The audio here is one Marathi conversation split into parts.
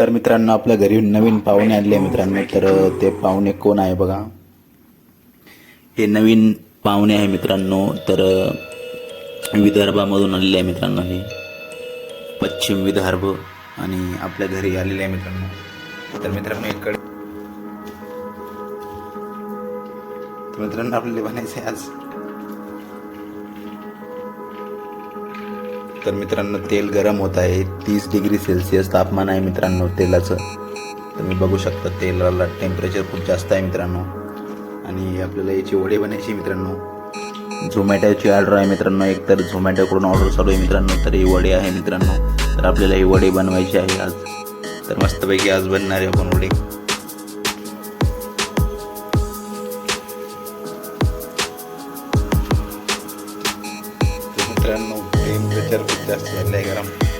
तर मित्रांनो आपल्या घरी नवीन पाहुणे आणले मित्रांनो. तर ते पाहुणे कोण आहे बघा? हे नवीन पाहुणे आहे मित्रांनो. तर विदर्भामधून आलेले आहे मित्रांनो हे. पश्चिम विदर्भ आणि आपल्या घरी आलेले आहे मित्रांनो. तर मित्रांनो इकडे तर मित्रांनो आपल्याला बनायचं आहे आज तर मित्रांनो तेल गरम होत आहे. तीस डिग्री सेल्सिअस तापमान आहे मित्रांनो तेलाचं. तुम्ही बघू शकता तेलाला टेम्परेचर खूप जास्त आहे मित्रांनो. आणि आपल्याला याची वडे बनायची मित्रांनो. झोमॅटोची ऑर्डर आहे मित्रांनो. एक तर झोमॅटोकडून ऑर्डर चालू आहे मित्रांनो तर ही वडे आहे मित्रांनो. तर आपल्याला ही वडे बनवायची आहे आज. तर मस्तपैकी आज बनणार आहे आपण वडे. टेम्परेचर खूप जास्त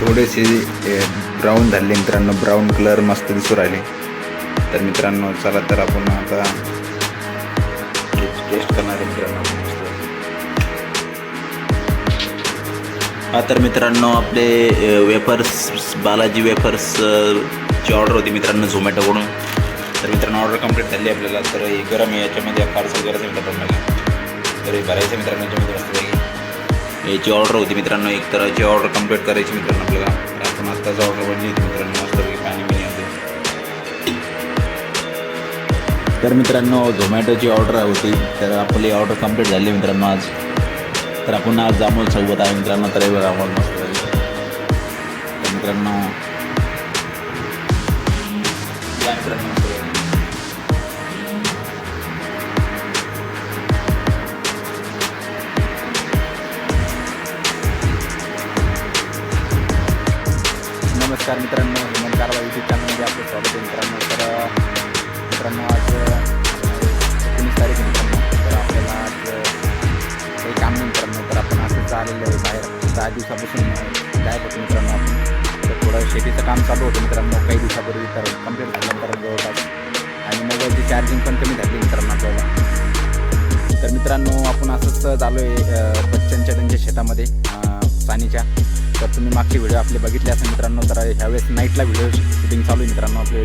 थोडेसे ब्राऊन झाले. मित्रांनो ब्राऊन कलर मस्त दिसू राहिले. तर मित्रांनो चला तर आपण आता टेस्ट करणार आहे मित्रांनो हा तर मित्रांनो आपले वेफर्स बालाजी वेफर्स ची ऑर्डर होती मित्रांनो झोमॅटोकडून तर मित्रांनो ऑर्डर कंप्लीट झाली आपल्याला. तर हे गरम याच्यामध्ये याच्यामध्ये गरज आहे मित्रांनो तर हे भरायचं मित्रांनो याच्यामध्ये याची ऑर्डर होती मित्रांनो एक तर याची ऑर्डर कंप्लीट करायची मित्रांनो आपल्याला. तर आपण आत्ताच ऑर्डर बनली होती मित्रांनो मस्तपैकी पाणी बिणी तर मित्रांनो झोमॅटोची ऑर्डर होती. तर आपली ऑर्डर कंप्लीट झाली मित्रांनो आज. तर आपण आज जामोल सोबत आहे मित्रांनो तर हे आपण मस्त तर मित्रांनो या मित्रांनो. नमस्कार मित्रांनो हेमंत कारवा यूट्यूब चॅनलमध्ये आपलं स्वागत आहे मित्रांनो. तर मित्रांनो आज एकोणीस तारीख मित्रांनो. तर आपल्याला आज काही काम नाही मित्रांनो. तर आपण असंच आलेलं आहे बाहेर. दहा दिवसापासून अ, गायब होतो मित्रांनो आपण. तर थोडं शेतीचं काम चालू होतं मित्रांनो. काही दिवसापूर्वी तर कंप्लीट झाल्यानंतर जवळपास. आणि मोबाईलची चार्जिंग पण कमी झाली मित्रांनो आपल्याला. तर मित्रांनो आपण असंच आलो आहे बच्चनच्या त्यांच्या शेतामध्ये सानीच्या. तर तुम्ही मागचे व्हिडिओ आपले बघितले असेल मित्रांनो तर ह्यावेळेस नाईटला व्हिडिओ शूटिंग चालू आहे मित्रांनो आपल्या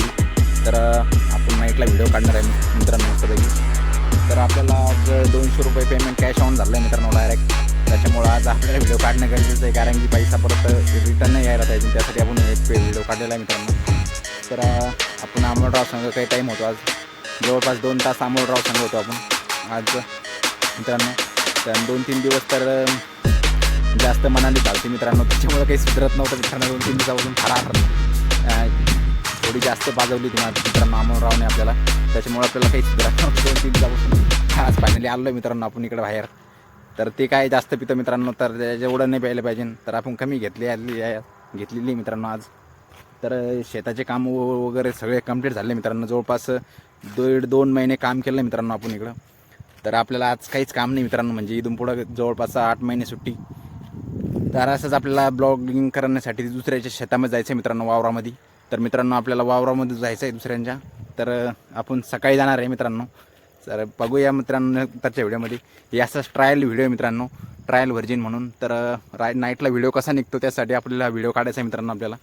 तर आपण नाईटला व्हिडिओ काढणार आहे मित्रांनो मस्तपैकी. तर आपल्याला आज दोनशे रुपये पेमेंट कॅश ऑन झालं आहे मित्रांनो डायरेक्ट त्याच्यामुळं आज आपल्याला व्हिडिओ काढणं गरजेचं आहे कारण की पैसा परत रिटर्न नाही यायला पाहिजे. त्यासाठी आपण एक व्हिडिओ काढलेला आहे मित्रांनो. तर आपण अमोलराव संघ काही टाईम होतो आज. जवळपास दोन तास अमोलराव संघ होतो आपण. आज मित्रांनो तर दोन तीन दिवस तर जास्त मनाली चालते मित्रांनो. त्याच्यामुळे काही सुधरत नव्हतं मित्रांनो. दोन तीन दिवसापासून फार थोडी जास्त बाजवली होती मित्रांनो अमोलरावने आपल्याला. त्याच्यामुळे आपल्याला काही सुधरत नव्हतं. दोन तीन दिवसापासून. आज फायनली आलो आहे मित्रांनो आपण इकडे बाहेर. तर ते काय जास्त पितं मित्रांनो तर जेवढं नाही प्यायला पाहिजे तर आपण कमी घेतली आली आहे घेतलेली मित्रांनो आज. तर शेताचे काम वगैरे सगळे कंप्लीट झाले मित्रांनो. जवळपास दीड दोन महिने काम केलं मित्रांनो आपण इकडं. तर आपल्याला आज काहीच काम नाही मित्रांनो. म्हणजे इथून पुढं जवळपास आठ महिने सुट्टी. तर असंच आपल्याला ब्लॉगिंग करण्यासाठी दुसऱ्याच्या शेतामध्ये जायचं आहे मित्रांनो वावरामध्ये. तर मित्रांनो आपल्याला वावरामध्ये जायचं आहे दुसऱ्यांच्या. तर आपण सकाळी जाणार आहे मित्रांनो. तर बघूया मित्रांनो नंतरच्या व्हिडिओमध्ये. हे ट्रायल व्हिडिओ आहे मित्रांनो. ट्रायल व्हर्जिन म्हणून. तर राय नाईटला व्हिडिओ कसा निघतो त्यासाठी आपल्याला व्हिडिओ काढायचा आहे मित्रांनो आपल्याला.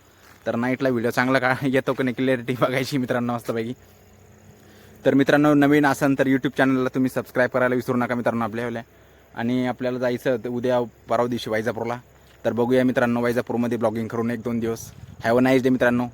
तर नाईटला व्हिडिओ चांगला का येतो की नाही क्लिअरिटी बघायची मित्रांनो मस्तपैकी. तर मित्रांनो नवीन असाल तर यूट्यूब चॅनलला तुम्ही सबस्क्राईब करायला विसरू नका मित्रांनो आपल्या आणि आपल्याला जायचं उद्या परवा दिवशी वायजापूरला तर बघूया मित्रांनो वैजापूरमध्ये ब्लॉगिंग करून एक दोन दिवस. हॅव अ नाईस डे मित्रांनो.